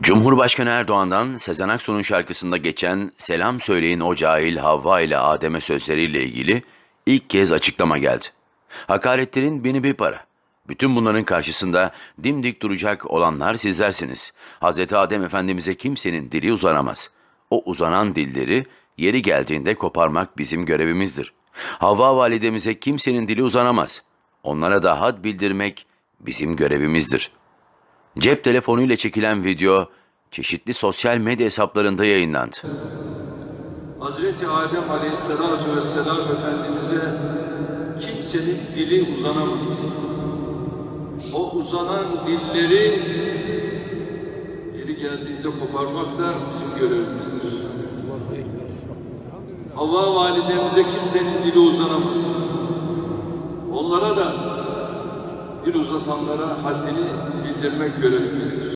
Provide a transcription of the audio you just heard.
Cumhurbaşkanı Erdoğan'dan Sezen Aksu'nun şarkısında geçen Selam Söyleyin o cahil Havva ile Adem'e sözleriyle ilgili ilk kez açıklama geldi. Hakaretlerin bini bir para. Bütün bunların karşısında dimdik duracak olanlar sizlersiniz. Hz. Adem Efendimiz'e kimsenin dili uzanamaz. O uzanan dilleri yeri geldiğinde koparmak bizim görevimizdir. Havva validemize kimsenin dili uzanamaz. Onlara da had bildirmek bizim görevimizdir.'' Cep telefonuyla çekilen video çeşitli sosyal medya hesaplarında yayınlandı. Hazreti Adem Aleyhisselatü Vesselam Efendimiz'e kimsenin dili uzanamaz. O uzanan dilleri yeri geldiğinde koparmak da bizim görevimizdir. Havva validemize kimsenin dili uzanamaz. Onlara da dil uzatanlara haddini bildirmek görevimizdir.